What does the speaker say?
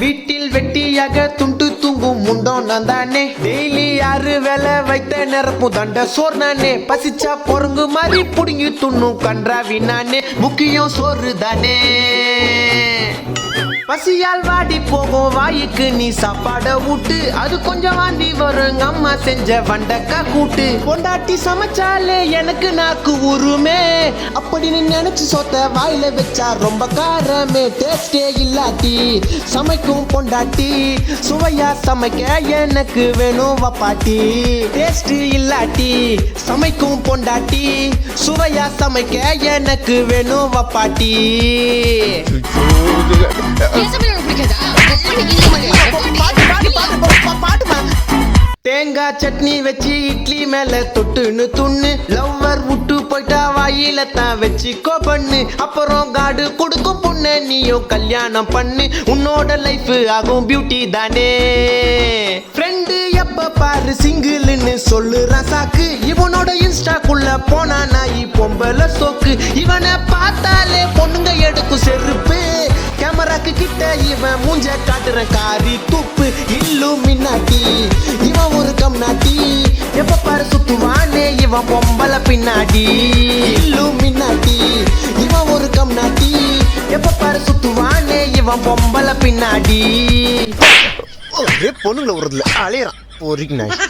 வீட்டில் வெட்டியாக துண்டு தூங்கும் முண்டோம் நான் தானே டெய்லி யாரு வேலை வைத்த நிரப்பும் தண்ட சோர் நானே பசிச்சா பொறுங்கு மாதிரி புடுங்கி துண்ணும் கன்றாவி நானே முக்கியம் சோறு தானே. பசியால் வாடி போகும் வாய்க்கு நீ சாப்பாட ஊட்டு. அது கொஞ்சம் வாந்தி வரும் அம்மா செஞ்ச வண்டக்கா கூட்டு. பொண்டாட்டி சமைச்சாலே எனக்கு நாக்கு உருமே. அப்படின்னு நினைச்சு சொத்த வாயில வச்சா ரொம்ப காரமே டேஸ்டே இல்லாட்டி. சமைக்கும் பொண்டாட்டி சுவையா சமைக்க எனக்கு வேணும் வப்பாட்டி டேஸ்ட் இல்லாட்டி சமைக்கும் பொண்டாட்டி சுவையா சமைக்க எனக்கு வேணும் வப்பாட்டி தேங்காய் சட்னி வச்சு இட்லி மேல தொட்டுன்னு துண்ணு. லவ்வர் விட்டு போயிட்டா வாயில தான் வச்சுக்கோ பண்ணு அப்புறம் காடு கொடுக்கும் பொண்ணு நீயும் கல்யாணம் பண்ணு. உன்னோட லைஃப் ஆகும் பியூட்டி தானே. ஃப்ரெண்டு எப்ப பாரு சிங்கிள்னு சொல்லுறான் சாக்கு. இவனோட இன்ஸ்டாக்குள்ள போனா நாய் பொம்பல சோக்கு. இவனை பார்த்தாலே பொண்ணுங்க எடுக்கும் செருப்பு. கேமராக்கு கிட்ட இவன் மூஞ்ச காட்டுற காரி துப்பு. இல்லும் மின்னாட்டி இவன் பொம்பளை பின்னாடி இல்லு மின்னாட்டி இவன் ஒரு கம்நாட்டி எப்ப பாரு சுத்துவானே இவன் பொம்பளை பின்னாடி. ஒரே பொண்ணுங்களை ஒரு அலையறான். ஒரு நாய்.